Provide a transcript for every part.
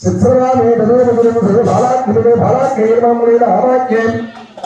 சித்தராமே பாலாக்கியமே சோத்திரம் குருவம் வேதம்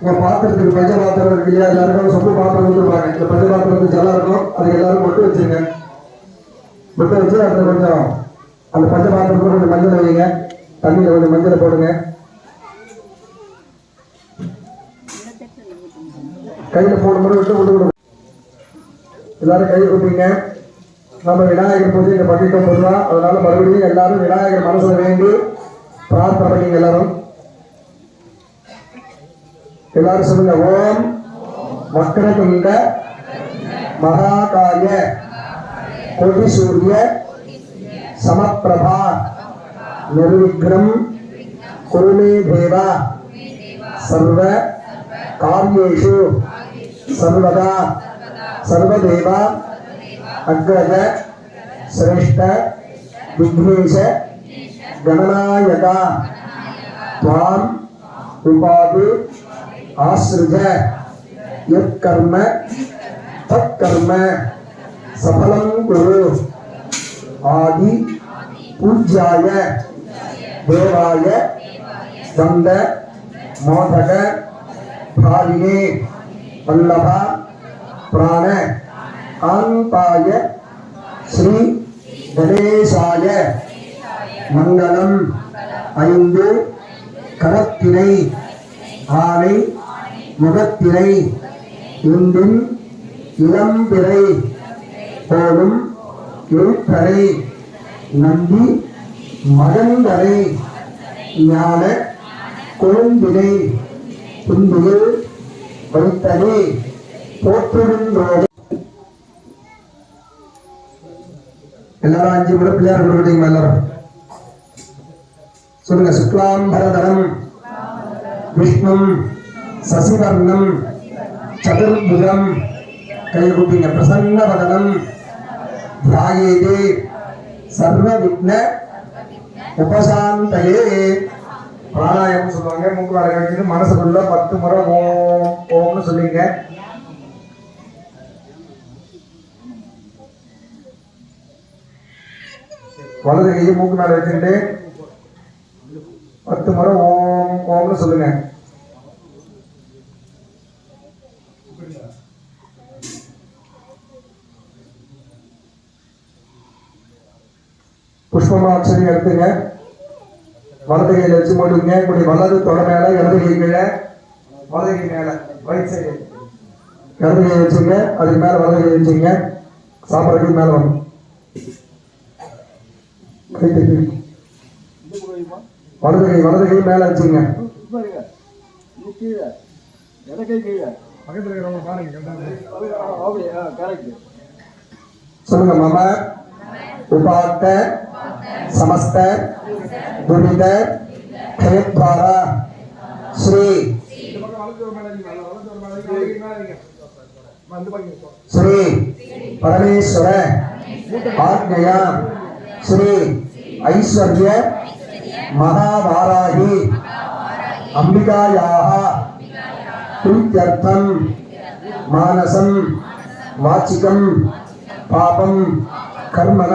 குழைச்சிங்க உங்க பாத்திரத்துக்கு பஞ்ச பாத்திரம் இருக்கு இல்லையா? எல்லாருக்கும் சொப்பு பாத்திரம் கொடுத்துருப்பாங்க. இந்த பஞ்ச பாத்திரத்துக்கு ஜலம் இருக்கும் அதுக்கு எல்லாரும் மட்டும் வச்சுருங்க. மட்டும் வச்சு அதில் கொஞ்சம் அந்த பஞ்ச பாத்திரத்துக்கு கொஞ்சம் மஞ்சள் வைங்க. தண்ணியில் கொஞ்சம் மஞ்சளை போடுங்க. கையில் போடும் போது விட்டு விட்டு விடுங்க எல்லாரும் கை கொடுப்பீங்க நம்ம விநாயகர் பூஜை இங்கே பண்ணிட்டோம் பொதுவா. அதனால மறுபடியும் எல்லாரும் விநாயகர் மனசுல வேண்டி பிரார்த்தனை பண்ணீங்க எல்லாரும். எல்லாரும் சொல்லுங்க ஓம் வக்ரதுண்ட மகாகாய கோடி சூரிய समप्रभा निर्विघ्नं कुरु मे देव सर्व कार्येषु सर्वदा सर्वदेव अग्रज श्रेष्ठ विघ्नेश गणनायक त्वाम् उपाधि ஆசிரிய எற்கர்ம தற்கர்ம சபலம் குரு. ஆதி பூஜ்யாய தேவாய தந்த மோதக பாரிணே வல்லபா பிராண ஆந்தாய ஸ்ரீ கணேசாய மங்களம் ஐந்து கரத்தினை ஆலை முகத்திரை இன்றின் இளம்பிறை போலும் எழுத்தரை நம்பி மகந்தரை ஞான கொழுந்தினை தும்பியில் வைத்தனே போற்றிருந்தோடு. எல்லாரும் அஞ்சு கூட பிள்ளையார் கொடுக்குறீங்க எல்லாரும். சொல்லுங்க சுக்லாம்பரதரம் விஷ்ணு சசிவர்ணம் சதுர்புஜம் கைகூப்பிங்க பிரசன்ன வதனம் தியாயேதே சர்வ விக்ன உபசாந்தயே பிராணாயம் சொல்லுவாங்க மூக்கு வர வச்சுட்டு மனசுக்குள்ள பத்து முறை ஓம் ஓம்னு சொல்லிங்க வலது கையை மூக்கு மேல வச்சுக்கிட்டு பத்து முறை ஓம் ஓம்னு சொல்லுங்க. புஷ்பமாட்சரி எடுத்துங்க. வலது கையில் வச்சு போட்டுங்க இப்படி வலது தொட மேல இடது கை கீழே வலது கை மேல ரைட் சைடு இடது கை வச்சுங்க. அதுக்கு மேல வலது கை வச்சுங்க. சாப்பிட்றதுக்கு மேல வரும் வலது கை வலது கை மேல வச்சுங்க. சொல்லுங்க மாமா. உபாத்த సమస్త దురిత హేద్వార శ్రీ శ్రీ పరమేశ్వర ఆజ్ఞయ శ్రీ ఐశ్వర్య మహావారాహి అంబికాయా ప్రీత్యర్థం మానసం వాచికం పాపం కర్మణ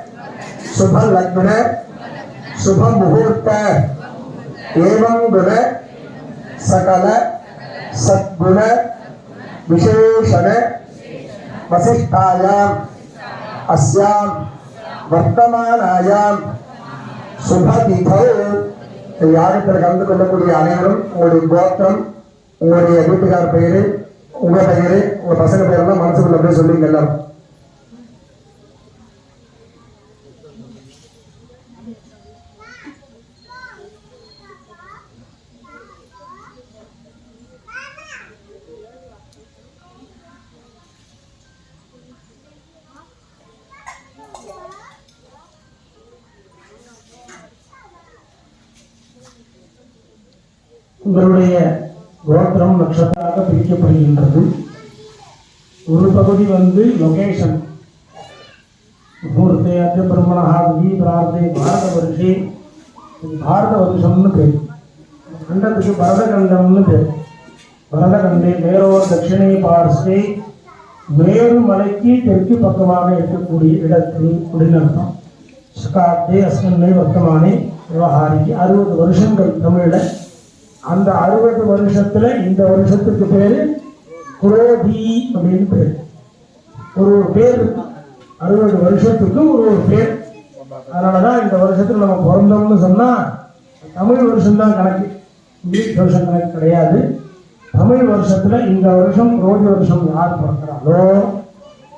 சுப லக்ன சுப முகூர்த்த ஏவங்குண சகல சத்குண விசேஷண வசிஷ்டாயாம் அஸ்யாம் வர்த்தமானாயாம் சுபதிதௌ. யாகத்தில் கலந்து கொள்ளக்கூடிய அனைவரும் உங்களுடைய கோத்திரம் உங்களுடைய வீட்டுக்கார் பெயரு உங்கள் பெயரு உங்கள் பசங்க பெயரெல்லாம் மனசுக்குள்ள போய் சொல்லுங்க எல்லாரும் உங்களுடைய கோத்திரம் நட்சத்திரமாக பிரிக்கப்படுகின்றது. ஒரு பகுதி வந்து லொகேஷன் முகூர்த்தே அத்திய பிரம்மணா விதி பிரார்த்தே பாரத வருஷே பாரத வருஷம்னு பேர். கண்டத்துக்கு பரதகண்டம்னு பேர். பரதகண்டே மேரோர் தட்சிணை பார்ஸ்வே மேரு மலைக்கு தெற்கு பக்கமாக இருக்கக்கூடிய இடத்தில் குடிநர்த்தம் சகாப்தே அஸ்மின்மை வர்த்தமானே விவகாரிக்கு அறுபது வருஷங்கள் தமிழில் அந்த அறுபது வருஷத்துல இந்த வருஷத்துக்கு பேரு குரோதி அப்படின்னு பேர். ஒரு ஒரு பேர் அறுபது வருஷத்துக்கு ஒரு ஒரு பேர். அதனாலதான் இந்த வருஷத்துக்கு நம்ம பிறந்தோம்னு சொன்னா தமிழ் வருஷம்தான் கணக்கு. இங்கிலீஷ் வருஷம் கணக்கு கிடையாது. தமிழ் வருஷத்துல இந்த வருஷம் குரோதி வருஷம் யார் பிறக்கிறாங்களோ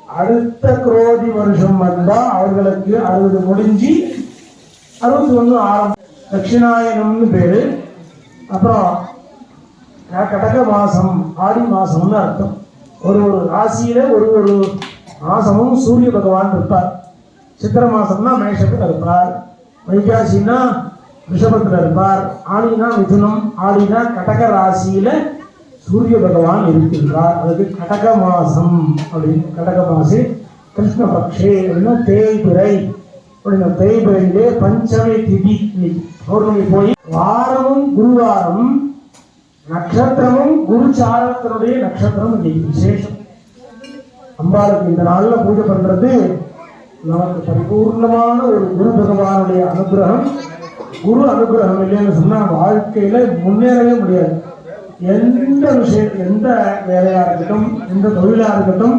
அடுத்த குரோதி வருஷம் வந்தா அவர்களுக்கு அறுபது முடிஞ்சு அறுபத்தி ஒன்று ஆரம்பம் தட்சிணாயனம்னு பேரு. அப்புறம் கடக மாசம் ஆடி மாசம்னு அர்த்தம். ஒரு ஒரு ராசியில ஒரு ஒரு மாசமும் சூரிய பகவான் இருப்பார். சித்திர மாசம்னா மேஷத்தில் இருப்பார். வைகாசின்னா ரிஷபத்தில் இருப்பார். ஆடினா மிதுனம் ஆடினா கடக ராசியில சூரிய பகவான் இருக்கின்றார். அதுக்கு கடக மாசம் அப்படின்னு கடக மாசி கிருஷ்ணபக்ஷே அப்படின்னா தேய்பிறை அப்படின்னா தேய்பிறையிலே பஞ்சமி திதி இன்னைக்கு. பௌர்ணமி போய் வாரமும் குருவாரம் நட்சத்திரமும் குருச்சாரத்தினுடைய நட்சத்திரம் இன்னைக்கு விசேஷம். அம்பாளுக்கு இந்த நாளில் பூஜை பண்றது நமக்கு பரிபூர்ணமான ஒரு குரு பகவானுடைய அனுகிரகம். குரு அனுகிரகம் இல்லைன்னு சொன்னா வாழ்க்கையில முன்னேறவே முடியாது. எந்த விஷயம் எந்த வேலையா இருக்கட்டும் எந்த தொழிலா இருக்கட்டும்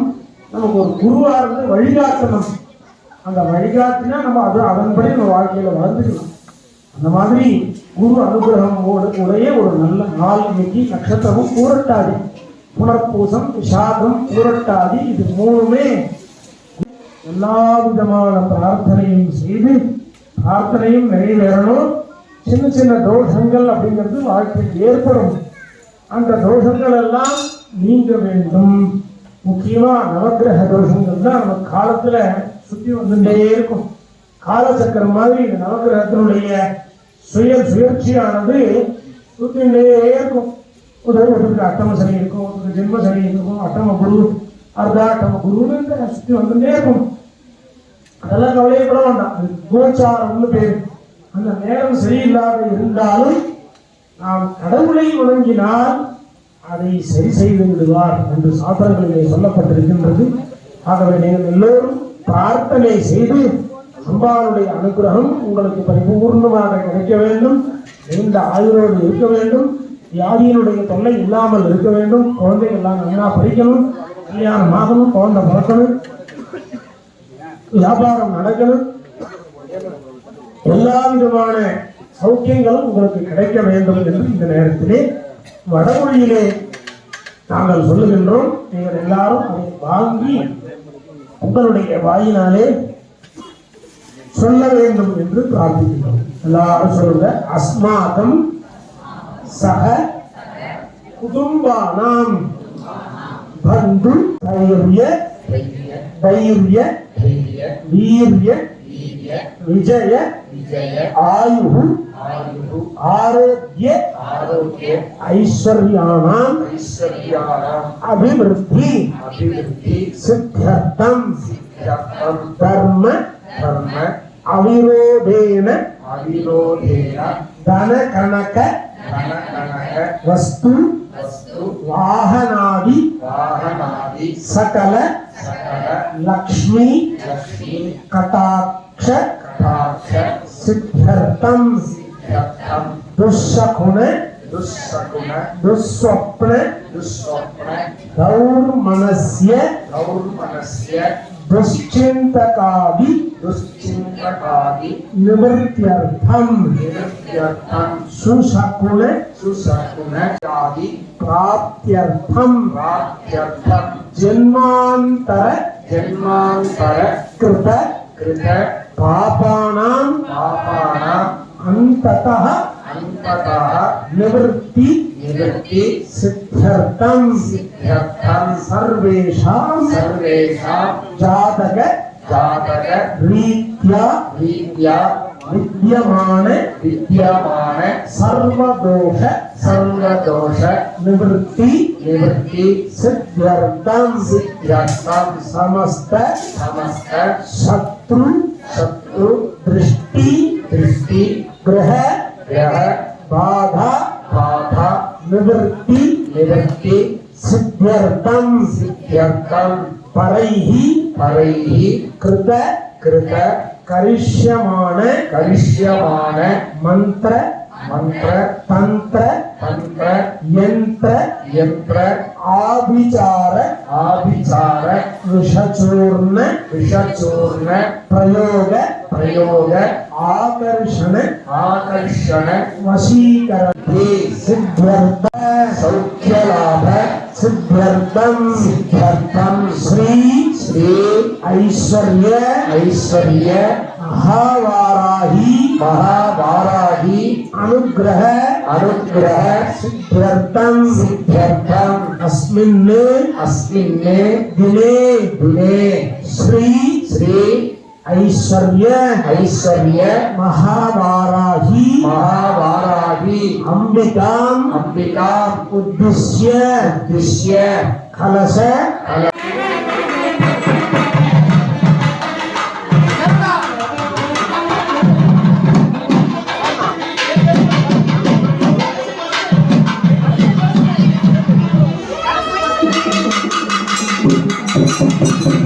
நமக்கு ஒரு குருவா இருந்து வழிகாட்டணும். அந்த வழிகாட்டினா நம்ம அது அதன்படி நம்ம வாழ்க்கையில வளர்ந்துக்கலாம் அந்த மாதிரி குரு அனுகிரகம் உடைய ஒரு நல்ல நாள் இன்னைக்கு நட்சத்திரமும் பூரட்டாதி. புனர்பூசம் விஷாதம் பூரட்டாதி இது மூணுமே எல்லா விதமான பிரார்த்தனையும் செய்து பிரார்த்தனையும் நிறைவேறணும். சின்ன சின்ன தோஷங்கள் அப்படிங்கிறது வாழ்க்கையில் ஏற்படும். அந்த தோஷங்கள் எல்லாம் நீங்க வேண்டும். முக்கியமா நவக்கிரக தோஷங்கள் தான் நம்ம காலத்துல சுத்தி வந்துட்டே இருக்கும். காலச்சக்கரம் மாதிரி இந்த நவகிரகத்தினுடைய சுய சுயற்சியானது சுத்திண்டே இருக்கும் உதாரணத்துக்கு அட்டம சனி இருக்கும் ஒருத்தருக்கு ஜென்ம சனி இருக்கும் அட்டம குரு அர்த்தாட்டம குருன்னு இந்த சுத்தி வந்துட்டே இருக்கும். அதெல்லாம் கவலையப்பட வேண்டாம். அது கோச்சாரம்னு பேர். அந்த நேரம் சரியில்லாத இருந்தாலும் நாம் கடவுளை வணங்கினால் அதை சரி செய்து விடுவார் என்று சாஸ்திரங்களிலே சொல்லப்பட்டிருக்கின்றது. ஆகவே நீங்கள் எல்லோரும் பிரார்த்தனை செய்து அம்பாளுடைய அனுகிரகம் உங்களுக்கு பரிபூர்ணமாக கிடைக்க வேண்டும். நீண்ட ஆயுரோடு இருக்க வேண்டும். வியாதியினுடைய தொல்லை இல்லாமல் இருக்க வேண்டும். குழந்தைகள் எல்லாம் நல்லா படிக்கணும். கல்யாணம் ஆகணும் குழந்தை பிறக்கணும். வியாபாரம் நடக்கணும். எல்லா விதமான சௌக்கியங்களும் உங்களுக்கு கிடைக்க வேண்டும் என்று இந்த நேரத்திலே வடமொழியிலே நாங்கள் சொல்லுகின்றோம். நீங்கள் எல்லாரும் அதை வாங்கி உங்களுடைய வாயினாலே சொல்ல வேண்டும் என்று பிரார்த்திக்கிறோம் எல்லாரும் சொல்லுங்க அஸ்மாகம் சக குடும்பானாம் பந்து தைரிய தைரிய வீரிய விஜய ஆயு ஆரோக்கிய ஐஸ்வர்யாணாம் அபிவிருத்தி சித்தர்த்தம் தர்ம अविरोधेन अविरोधेन धन कनक वस्तु वाहनादि वाहनादि सकल लक्ष्मी लक्ष्मी कटाक्ष कटाक्ष सिद्धर्थम सिद्धर्थम दुष्सकुण दुष्सकुण दौर्मनस्य दौर्मनस्य दुश्चिन्तकादि दुश्चिन्तकादि निवृत्त्यर्थं प्राप्त्यर्थं जन्मांतर जन्मान्तर कृत कृत पापानां पापानाम् अंततः अन्ततः निवृत्ति निवृत्ति सिद्ध्यर्थम सिद्ध्यर्थं सर्वेषां सर्वेषां जातक जातक रीत्या रीत्या विद्यमान विद्यमान सर्वदोष सर्वदोष निवृत्ति निवृत्ति सिद्ध्यर्थम सिद्ध्यर्थं समस्त समस्त शत्रु शत्रु दृष्टि दृष्टि ग्रह ग्रह बाधा बाधा निवृत्ति निवृत्ति सिद्ध्यर्थम सिद्ध्यर्थं परैः பரைஹி கிருத கிருத கரிஷ்யமான கரிஷ்யமான மந்திர மந்திர தந்திர தந்திர யந்திர யந்திர ஆபிச்சார ஆபிச்சார விஷச்சூர்ண விஷச்சூர்ண பிரயோக பிரயோக ஆகர்ஷண ஆகர்ஷண வசீகர சித்வர்த்த சௌக்கியலாப சித்வர்த்தம் சித்வர்த்தம் ஸ்ரீ श्री ऐश्वर्य ऐश्वर्य महावाराही महावाराहि अनुग्रह अनुग्रह सिद्ध्यर्थम सिद्ध्यर्थम् अस्मिन् अस्मिन् दिने दिने श्री श्री ऐश्वर्य ऐश्वर्य महावाराही महावाराहि अंबिकाम् अम्बिकाम् उद्दिश्य उद्दिश्य कलश कल はい。